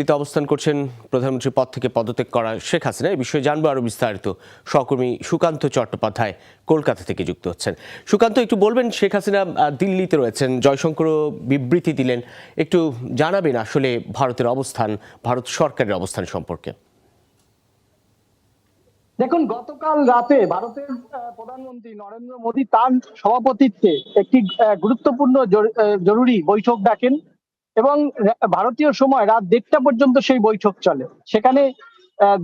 দিল্লিতে অবস্থান করছেন প্রধানমন্ত্রীর পদ থেকে পদত্যাগ করা শেখ হাসিনা। এই বিষয়ে জানব আরও বিস্তারিত। সহকর্মী সুকান্ত চট্টোপাধ্যায় কলকাতা থেকে যুক্ত হচ্ছেন। সুকান্ত, একটু বলবেন, শেখ হাসিনা দিল্লিতে রয়েছেন জয়শঙ্করও বিবৃতি দিলেন। একটু জানাবেন আসলে ভারতের অবস্থান, ভারত সরকারের অবস্থান সম্পর্কে। দেখুন, গতকাল রাতে ভারতের প্রধানমন্ত্রী নরেন্দ্র মোদী তার সভাপতিত্বে একটি গুরুত্বপূর্ণ জরু- জরুরি বৈঠক ডাকেন। এবং ভারতীয় সময় রাত দেড়টা পর্যন্ত সেই বৈঠক চলে। সেখানে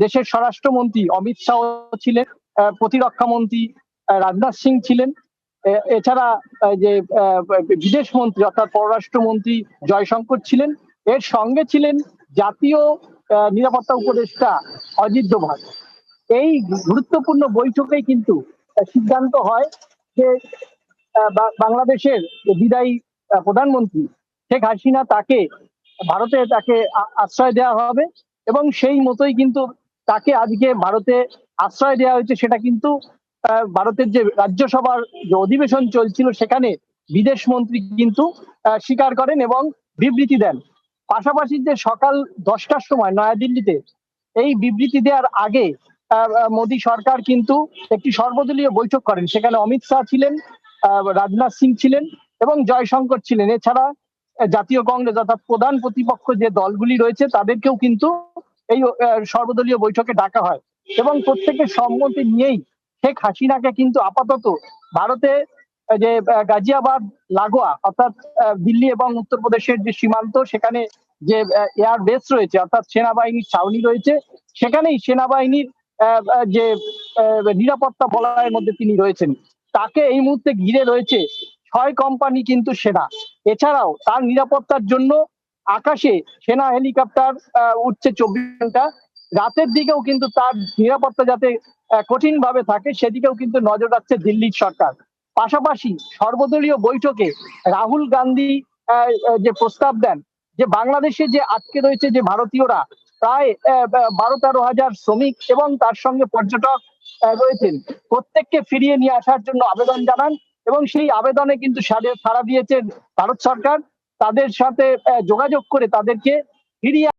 দেশের স্বরাষ্ট্রমন্ত্রী অমিত শাহ ছিলেন প্রতিরক্ষা মন্ত্রী রাজনাথ সিং ছিলেন এছাড়া যে বিদেশ মন্ত্রী অর্থাৎ পররাষ্ট্রমন্ত্রী জয়শঙ্কর ছিলেন। এর সঙ্গে ছিলেন জাতীয় নিরাপত্তা উপদেষ্টা অজিত দোভাল। এই গুরুত্বপূর্ণ বৈঠকেই কিন্তু সিদ্ধান্ত হয় যে বাংলাদেশের বিদায়ী প্রধানমন্ত্রী শেখ হাসিনা তাকে ভারতে তাকে আশ্রয় দেওয়া হবে এবং সেই মতোই কিন্তু তাকে আজকে ভারতে আশ্রয় দেওয়া হয়েছে সেটা কিন্তু ভারতের যে রাজ্যসভার যে অধিবেশন চলছিল সেখানে বিদেশ মন্ত্রী কিন্তু স্বীকার করেন এবং বিবৃতি দেন। পাশাপাশি যে সকাল দশটার সময় নয়াদিল্লিতে এই বিবৃতি দেওয়ার আগে মোদী সরকার কিন্তু একটি সর্বদলীয় বৈঠক করেন। সেখানে অমিত শাহ ছিলেন রাজনাথ সিং ছিলেন এবং জয়শঙ্কর ছিলেন। এছাড়া জাতীয় কংগ্রেস অর্থাৎ প্রধান প্রতিপক্ষ যে দলগুলি রয়েছে, তাদেরকেও কিন্তু এই সর্বদলীয় বৈঠকে ডাকা হয়। এবং প্রত্যেকের সম্মতি নিয়েই শেখ হাসিনাকে কিন্তু আপাতত ভারতে যে গাজিয়াবাদ, লাগোয়া অর্থাৎ দিল্লি এবং উত্তরপ্রদেশের যে সীমান্ত, সেখানে যে এয়ার বেস রয়েছে, অর্থাৎ সেনাবাহিনীর ছাউনি রয়েছে, সেখানেই সেনাবাহিনীর যে নিরাপত্তা বলয়ের মধ্যে তিনি রয়েছেন। তাকে এই মুহূর্তে ঘিরে রয়েছে ছয় কোম্পানি কিন্তু সেনা। এছাড়াও তার নিরাপত্তার জন্য আকাশে সেনা হেলিকপ্টার উঠছে চব্বিশ ঘণ্টা। রাতের দিকেও কিন্তু তার নিরাপত্তা যাতে কঠিন ভাবে থাকে, সেদিকেও কিন্তু নজর রাখছে দিল্লির সরকার। পাশাপাশি সর্বদলীয় বৈঠকে রাহুল গান্ধী যে প্রস্তাব দেন, যে বাংলাদেশে যে আটকে রয়েছে যে ভারতীয়রা, প্রায় বারো তেরো হাজার শ্রমিক এবং তার সঙ্গে পর্যটক রয়েছেন, প্রত্যেককে ফিরিয়ে নিয়ে আসার জন্য আবেদন জানান। এবং সেই আবেদনে কিন্তু সাড়া দিয়েছেন ভারত সরকার। তাদের সাথে যোগাযোগ করে তাদেরকে ফিরিয়ে